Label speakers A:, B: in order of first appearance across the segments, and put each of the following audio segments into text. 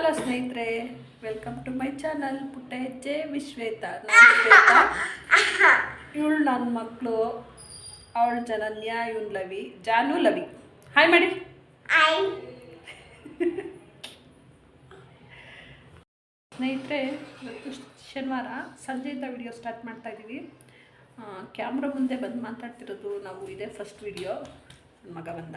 A: Hello ಸ್ನೇಹಿತರೆ welcome to my channel ಪುಟ್ಟ ಹೆಜ್ಜೆ ವಿಶ್ವೇತ. ಇವಳು ನನ್ನ ಮಕ್ಕಳು ಅವಳ ಜನನ್ಯ ಇವನ್ ಲವಿ ಜಾನು ಲವಿ. ಹಾಯ್ ಮಾಡಿ ಸ್ನೇಹಿತರೆ ಇವತ್ತು ಶನಿವಾರ ಸಂಜೆಯಿಂದ ವಿಡಿಯೋ ಸ್ಟಾರ್ಟ್ ಮಾಡ್ತಾ ಇದ್ದೀವಿ ಕ್ಯಾಮ್ರಾ ಮುಂದೆ ಬಂದು ಮಾತಾಡ್ತಿರೋದು ನಾವು ಇದೇ ಫಸ್ಟ್ ವಿಡಿಯೋ ನನ್ನ ಮಗ ಬಂದ.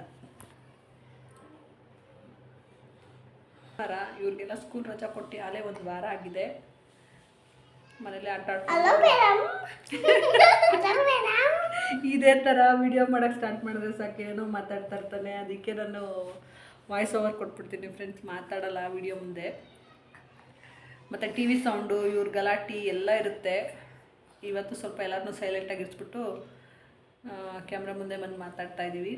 A: ವಾರ ಇವ್ರಿಗೆಲ್ಲ ಸ್ಕೂಲ್ ರಜಾ ಕೊಟ್ಟು ಆಲೇ ಒಂದು ವಾರ ಆಗಿದೆ. ಮನೇಲಿ ಆಟ ಇದೇ ಥರ ವಿಡಿಯೋ ಮಾಡೋಕ್ಕೆ ಸ್ಟಾರ್ಟ್ ಮಾಡಿದ್ರೆ ಸಾಕೇನೋ ಏನೋ ಮಾತಾಡ್ತಾ ಇರ್ತಾನೆ. ಅದಕ್ಕೆ ನಾನು ವಾಯ್ಸ್ ಓವರ್ ಕೊಟ್ಬಿಡ್ತೀನಿ ಫ್ರೆಂಡ್ಸ್ ಮಾತಾಡಲ್ಲ ವಿಡಿಯೋ ಮುಂದೆ. ಮತ್ತು ಟಿ ವಿ ಸೌಂಡು ಇವ್ರ ಗಲಾಟಿ ಎಲ್ಲ ಇರುತ್ತೆ. ಇವತ್ತು ಸ್ವಲ್ಪ ಎಲ್ಲರನ್ನೂ ಸೈಲೆಂಟಾಗಿ ಇರಿಸ್ಬಿಟ್ಟು ಕ್ಯಾಮ್ರಾ ಮುಂದೆ ಬಂದು ಮಾತಾಡ್ತಾ ಇದ್ದೀವಿ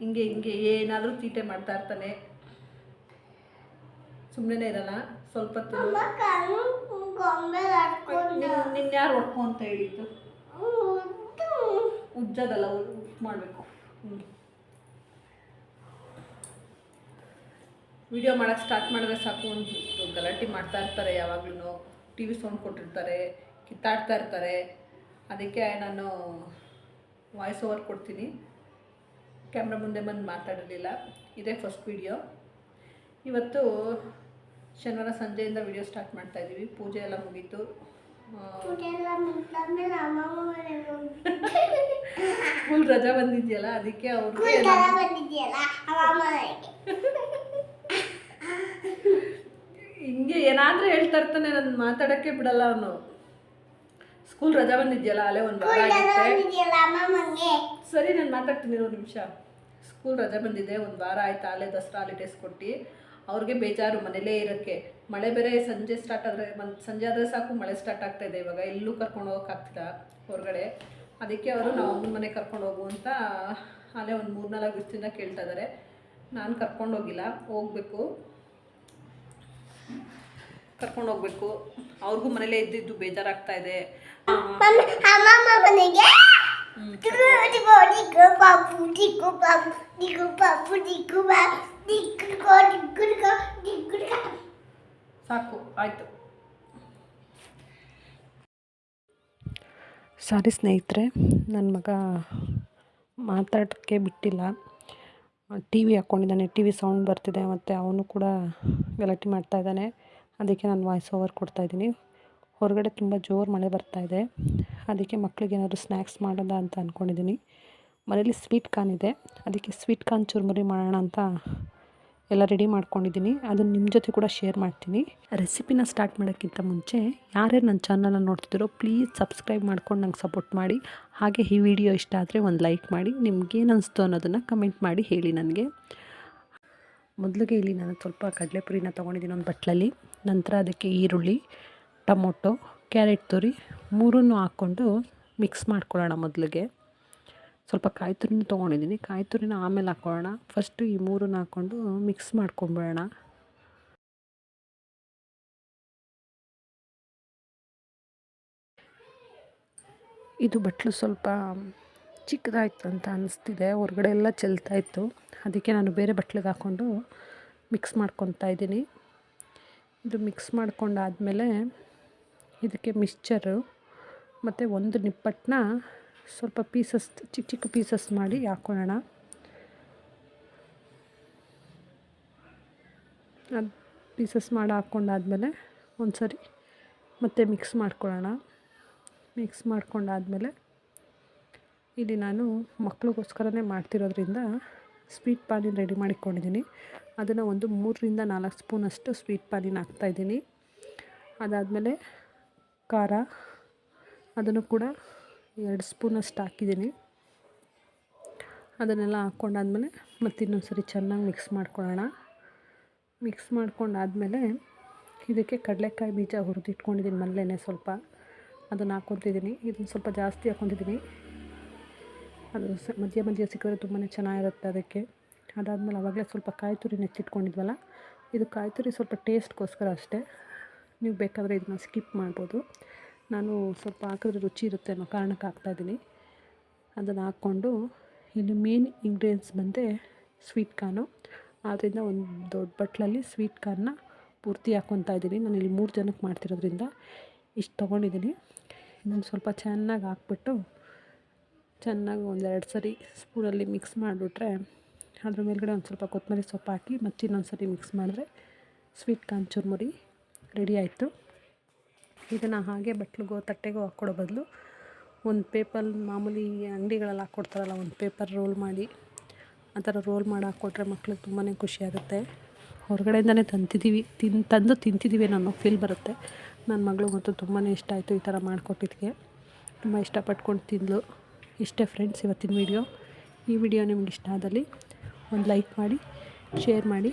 A: ಹಿಂಗೆ ಹಿಂಗೆ ಏನಾದರೂ ಚೀಟೆ ಮಾಡ್ತಾ ಇರ್ತಾನೆ. ಸುಮ್ಮನೆ ಇರಲ್ಲ ಸ್ವಲ್ಪ ನಿನ್ಯಾರು ಹೊಡ್ಕೊ ಅಂತ ಹೇಳಿದ್ದು? ಉಜ್ಜದಲ್ಲ ಮಾಡಬೇಕು. ವಿಡಿಯೋ ಮಾಡೋಕ್ಕೆ ಸ್ಟಾರ್ಟ್ ಮಾಡಿದ್ರೆ ಸಾಕು ಒಂದು ಗಲಾಟೆ ಮಾಡ್ತಾ ಇರ್ತಾರೆ ಯಾವಾಗ್ಲೂ ಟಿ ವಿ ಸೌಂಡ್ ಕೊಟ್ಟಿರ್ತಾರೆ ಕಿತ್ತಾಡ್ತಾ ಇರ್ತಾರೆ. ಅದಕ್ಕೆ ನಾನು ವಾಯ್ಸ್ ಓವರ್ ಕೊಡ್ತೀನಿ. ಕ್ಯಾಮ್ರಾ ಮುಂದೆ ಬಂದು ಮಾತಾಡಲಿಲ್ಲ. ಇದೇ ಫಸ್ಟ್ ವಿಡಿಯೋ ಇವತ್ತು ಶನಿವಾರ ಸಂಜೆಯಿಂದ ವಿಡಿಯೋ ಸ್ಟಾರ್ಟ್ ಮಾಡ್ತಾ ಇದ್ದೀವಿ ಪೂಜೆ ಎಲ್ಲ ಮುಗೀತು. ಫುಲ್ ರಜಾ ಬಂದಿದ್ಯಲ್ಲ ಅದಕ್ಕೆ ಅವ್ರು ಹಿಂಗೆ ಏನಾದರೂ ಹೇಳ್ತಾ ಇರ್ತಾನೆ ನಾನು ಮಾತಾಡೋಕ್ಕೆ ಬಿಡಲ್ಲ ಅವನು ಸ್ಕೂಲ್ ರಜಾ ಬಂದಿದ್ಯಲ್ಲ ಅಲ್ಲೇ ಒಂದು ವಾರ ಆಗಿತ್ತೆ. ಸರಿ ನಾನು ಮಾತಾಡ್ತೀನಿ ಒಂದು ನಿಮಿಷ. ಸ್ಕೂಲ್ ರಜೆ ಬಂದಿದೆ ಒಂದು ವಾರ ಆಯ್ತು ಅಲ್ಲೇ ದಸರಾ ಹಾಲಿಡೇಸ್ ಕೊಟ್ಟು. ಅವ್ರಿಗೆ ಬೇಜಾರು ಮನೇಲೇ ಇರೋಕ್ಕೆ ಮಳೆ ಬೇರೆ ಸಂಜೆ ಸ್ಟಾರ್ಟ್ ಆದರೆ ಸಂಜೆ ಆದರೆ ಸಾಕು ಮಳೆ ಸ್ಟಾರ್ಟ್ ಆಗ್ತಾ ಇದೆ ಇವಾಗ. ಎಲ್ಲೂ ಕರ್ಕೊಂಡು ಹೋಗೋಕ್ಕಾಗ್ತಿಲ್ಲ ಹೊರಗಡೆ. ಅದಕ್ಕೆ ಅವರು ನಾವು ಅಮ್ಮನ ಮನೆ ಕರ್ಕೊಂಡು ಹೋಗು ಅಂತ ಅಲ್ಲೇ ಒಂದು ಮೂರ್ನಾಲ್ಕು ದಿವಸದಿಂದ ಕೇಳ್ತಾ ಇದ್ದಾರೆ ನಾನು ಕರ್ಕೊಂಡು ಹೋಗಿಲ್ಲ ಹೋಗಬೇಕು. ಕರ್ಕೊಂಡು ಹೋಗಬೇಕು. ಅವ್ರಿಗೂ ಮನೇಲೇ ಇದ್ದಿದ್ದು ಬೇಜಾರಾಗ್ತಾ ಇದೆ. ಸಾಕು ಆಯಿತು. ಸಾರಿ ಸ್ನೇಹಿತರೆ ನನ್ನ ಮಗ ಮಾತಾಡೋಕ್ಕೆ ಬಿಟ್ಟಿಲ್ಲ. ಟಿ ವಿ ಹಾಕ್ಕೊಂಡಿದ್ದಾನೆ ಟಿ ವಿ ಸೌಂಡ್ ಬರ್ತಿದೆ ಮತ್ತು ಅವನು ಕೂಡ ಗಲಾಟೆ ಮಾಡ್ತಾ ಇದ್ದಾನೆ. ಅದಕ್ಕೆ ನಾನು ವಾಯ್ಸ್ ಓವರ್ ಕೊಡ್ತಾಯಿದ್ದೀನಿ ಹೊರಗಡೆ ತುಂಬ ಜೋರು ಮಳೆ ಬರ್ತಾ ಇದೆ. ಅದಕ್ಕೆ ಮಕ್ಕಳಿಗೆ ಏನಾದರೂ ಸ್ನ್ಯಾಕ್ಸ್ ಮಾಡೋದ ಅಂತ ಅಂದ್ಕೊಂಡಿದ್ದೀನಿ ಮನೇಲಿ ಸ್ವೀಟ್ ಕಾರ್ನ್ ಇದೆ. ಅದಕ್ಕೆ ಸ್ವೀಟ್ ಕಾನ್ ಚುರುಮುರಿ ಮಾಡೋಣ ಅಂತ ಎಲ್ಲ ರೆಡಿ ಮಾಡ್ಕೊಂಡಿದ್ದೀನಿ ಅದನ್ನು ನಿಮ್ಮ ಜೊತೆ ಕೂಡ ಶೇರ್ ಮಾಡ್ತೀನಿ. ರೆಸಿಪಿನ ಸ್ಟಾರ್ಟ್ ಮಾಡೋಕ್ಕಿಂತ ಮುಂಚೆ ಯಾರ್ಯಾರು ನನ್ನ ಚಾನಲನ್ನು ನೋಡ್ತಿದ್ದೀರೋ ಪ್ಲೀಸ್ ಸಬ್ಸ್ಕ್ರೈಬ್ ಮಾಡ್ಕೊಂಡು ನಂಗೆ ಸಪೋರ್ಟ್ ಮಾಡಿ. ಹಾಗೆ ಈ ವಿಡಿಯೋ ಇಷ್ಟ ಆದರೆ ಒಂದು ಲೈಕ್ ಮಾಡಿ. ನಿಮ್ಗೇನು ಅನಿಸ್ತು ಅನ್ನೋದನ್ನು ಕಮೆಂಟ್ ಮಾಡಿ ಹೇಳಿ ನನಗೆ. ಮೊದಲಿಗೆ ಇಲ್ಲಿ ನಾನು ಸ್ವಲ್ಪ ಕಡಲೆಪುರಿನ ತೊಗೊಂಡಿದ್ದೀನಿ ಒಂದು ಬಟ್ಲಲ್ಲಿ. ನಂತರ ಅದಕ್ಕೆ ಈರುಳ್ಳಿ ಟೊಮೊಟೊ, ಕ್ಯಾರೆಟ್ ತುರಿ ಮೂರನ್ನು ಹಾಕ್ಕೊಂಡು ಮಿಕ್ಸ್ ಮಾಡ್ಕೊಳ್ಳೋಣ ಮೊದಲಿಗೆ. ಸ್ವಲ್ಪ ಕಾಯಿ ತುರಿನೂ ತೊಗೊಂಡಿದ್ದೀನಿ. ಕಾಯಿ ತುರಿನ ಆಮೇಲೆ ಹಾಕ್ಕೊಳ್ಳೋಣ. ಫಸ್ಟು ಈ ಮೂರನ್ನು ಹಾಕ್ಕೊಂಡು ಮಿಕ್ಸ್ ಮಾಡ್ಕೊಂಬಿಡೋಣ. ಇದು ಬಟ್ಲು ಸ್ವಲ್ಪ ಚಿಕ್ಕದಾಯ್ತು ಅಂತ ಅನಿಸ್ತಿದೆ. ಹೊರಗಡೆ ಎಲ್ಲ ಚೆಲ್ತಾ ಇತ್ತು ಅದಕ್ಕೆ ನಾನು ಬೇರೆ ಬಟ್ಲಿಗೆ ಹಾಕ್ಕೊಂಡು ಮಿಕ್ಸ್ ಮಾಡ್ಕೊತಾ ಇದ್ದೀನಿ. ಇದು ಮಿಕ್ಸ್ ಮಾಡ್ಕೊಂಡಾದಮೇಲೆ ಇದಕ್ಕೆ ಮಿಕ್ಸ್ಚರು ಮತ್ತು ಒಂದು ನಿಪ್ಪಟ್ಟನ್ನ ಸ್ವಲ್ಪ ಪೀಸಸ್, ಚಿಕ್ಕ ಚಿಕ್ಕ ಪೀಸಸ್ ಮಾಡಿ ಹಾಕ್ಕೊಳ್ಳೋಣ ಅದು ಪೀಸಸ್ ಮಾಡಿ ಹಾಕ್ಕೊಂಡಾದ್ಮೇಲೆ ಒಂದು ಸರಿ ಮತ್ತೆ ಮಿಕ್ಸ್ ಮಾಡ್ಕೊಳ್ಳೋಣ. ಮಿಕ್ಸ್ ಮಾಡ್ಕೊಂಡಾದ್ಮೇಲೆ ಇಲ್ಲಿ ನಾನು ಮಕ್ಳಿಗೋಸ್ಕರನೇ ಮಾಡ್ತಿರೋದ್ರಿಂದ ಸ್ವೀಟ್ ಪಾನಿ ರೆಡಿ ಮಾಡಿಕೊಂಡಿದ್ದೀನಿ. ಅದನ್ನು ಒಂದು ಮೂರರಿಂದ ನಾಲ್ಕು ಸ್ಪೂನಷ್ಟು ಸ್ವೀಟ್ ಪಾನಿನ ಹಾಕ್ತಾಯಿದ್ದೀನಿ ಅದಾದಮೇಲೆ ಖಾರ. ಅದನ್ನು ಕೂಡ ಎರಡು ಸ್ಪೂನಷ್ಟು ಹಾಕಿದ್ದೀನಿ. ಅದನ್ನೆಲ್ಲ ಹಾಕ್ಕೊಂಡಾದ್ಮೇಲೆ ಮತ್ತು ಇನ್ನೊಂದು ಸರಿ ಚೆನ್ನಾಗಿ ಮಿಕ್ಸ್ ಮಾಡ್ಕೊಳ್ಳೋಣ. ಮಿಕ್ಸ್ ಮಾಡ್ಕೊಂಡಾದ್ಮೇಲೆ ಇದಕ್ಕೆ ಕಡಲೆಕಾಯಿ ಬೀಜ ಹುರಿದಿಟ್ಕೊಂಡಿದ್ದೀನಿ ಮನೇಲೇ ಸ್ವಲ್ಪ. ಅದನ್ನು ಹಾಕ್ಕೊತಿದ್ದೀನಿ. ಇದನ್ನು ಸ್ವಲ್ಪ ಜಾಸ್ತಿ ಹಾಕ್ಕೊತಿದ್ದೀನಿ. ಅದು ಸ ಮಧ್ಯ ಮಧ್ಯ ಸಿಕ್ಕಿದ್ರೆ ತುಂಬಾ ಚೆನ್ನಾಗಿರುತ್ತೆ ಅದಕ್ಕೆ. ಅದಾದಮೇಲೆ ಆವಾಗಲೇ ಸ್ವಲ್ಪ ಕಾಯಿ ತುರಿ ನೆಚ್ಚಿಟ್ಕೊಂಡಿದ್ವಲ್ಲ, ಇದು ಕಾಯಿ ತುರಿ ಸ್ವಲ್ಪ ಟೇಸ್ಟ್ಗೋಸ್ಕರ ಅಷ್ಟೇ. ನೀವು ಬೇಕಾದರೆ ಇದನ್ನ ಸ್ಕಿಪ್ ಮಾಡ್ಬೋದು. ನಾನು ಸ್ವಲ್ಪ ಹಾಕಿದ್ರೆ ರುಚಿ ಇರುತ್ತೆ ಅನ್ನೋ ಕಾರಣಕ್ಕೆ ಹಾಕ್ತಾಯಿದ್ದೀನಿ ಅದನ್ನು ಹಾಕ್ಕೊಂಡು ಇಲ್ಲಿ ಮೇನ್ ಇಂಗ್ರೀಡಿಯೆಂಟ್ಸ್ ಬಂದೆ ಸ್ವೀಟ್ ಕಾರ್ನು ಆದ್ದರಿಂದ ಒಂದು ದೊಡ್ಡ ಬಟ್ಲಲ್ಲಿ ಸ್ವೀಟ್ ಕಾರ್ನ ಪೂರ್ತಿ ಹಾಕ್ಕೊತಾ ಇದ್ದೀನಿ. ನಾನು ಇಲ್ಲಿ ಮೂರು ಜನಕ್ಕೆ ಮಾಡ್ತಿರೋದ್ರಿಂದ ಇಷ್ಟು ತೊಗೊಂಡಿದ್ದೀನಿ. ಇನ್ನೊಂದು ಸ್ವಲ್ಪ ಚೆನ್ನಾಗಿ ಹಾಕ್ಬಿಟ್ಟು ಚೆನ್ನಾಗಿ ಒಂದೆರಡು ಸರಿ ಸ್ಪೂನಲ್ಲಿ ಮಿಕ್ಸ್ ಮಾಡಿಬಿಟ್ರೆ ಅದ್ರ ಮೇಲ್ಗಡೆ ಒಂದು ಸ್ವಲ್ಪ ಕೊತ್ತಂಬರಿ ಸೊಪ್ಪು ಹಾಕಿ ಮತ್ತು ಇನ್ನೊಂದು ಸರಿ ಮಿಕ್ಸ್ ಮಾಡಿದ್ರೆ ಸ್ವೀಟ್ ಕಾರ್ನ್ ಚುರ್ಮುರಿ ರೆಡಿ ಆಯಿತು. ಇದನ್ನು ಹಾಗೆ ಬಟ್ಲಿಗೋ, ತಟ್ಟೆಗೋ ಹಾಕ್ಕೊಡೋ ಬದಲು ಒಂದು ಪೇಪರ್ ಮಾಮೂಲಿ ಅಂಗಡಿಗಳಲ್ಲಿ ಹಾಕ್ಕೊಡ್ತಾರಲ್ಲ, ಒಂದು ಪೇಪರ್ ರೋಲ್ ಮಾಡಿ, ಆ ಥರ ರೋಲ್ ಮಾಡಿ ಹಾಕ್ಕೊಟ್ರೆ ಮಕ್ಳಿಗೆ ತುಂಬಾ ಖುಷಿಯಾಗುತ್ತೆ ಹೊರಗಡೆಯಿಂದನೇ ತಂತಿದ್ದೀವಿ ತಿನ್, ತಂದು ತಿಂತಿದ್ದೀವಿ ಅನ್ನೋ ಫೀಲ್ ಬರುತ್ತೆ. ನನ್ನ ಮಗಳಿಗಂತೂ ತುಂಬಾ ಇಷ್ಟ ಆಯಿತು ಈ ಥರ ಮಾಡಿಕೊಟ್ಟಿದ್ದಕ್ಕೆ ತುಂಬ ಇಷ್ಟಪಟ್ಕೊಂಡು ತಿಂದಳು ಇಷ್ಟೇ ಫ್ರೆಂಡ್ಸ್ ಇವತ್ತಿನ ವಿಡಿಯೋ ಈ ವಿಡಿಯೋ ನಿಮ್ಗೆ ಇಷ್ಟ ಆದಲ್ಲಿ ಒಂದು ಲೈಕ್ ಮಾಡಿ ಶೇರ್ ಮಾಡಿ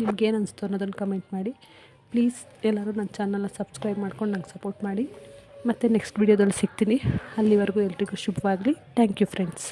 A: ನಿಮ್ಗೇನು ಅನಿಸ್ತು ಅನ್ನೋದನ್ನು ಕಮೆಂಟ್ ಮಾಡಿ. ಪ್ಲೀಸ್ ಎಲ್ಲರೂ ನನ್ನ ಚಾನಲ್ನ ಸಬ್ಸ್ಕ್ರೈಬ್ ಮಾಡ್ಕೊಂಡು ನಂಗೆ ಸಪೋರ್ಟ್ ಮಾಡಿ. ಮತ್ತು ನೆಕ್ಸ್ಟ್ ವೀಡಿಯೋದಲ್ಲಿ ಸಿಗ್ತೀನಿ. ಅಲ್ಲಿವರೆಗೂ ಎಲ್ರಿಗೂ ಶುಭವಾಗಲಿ. Thank you friends.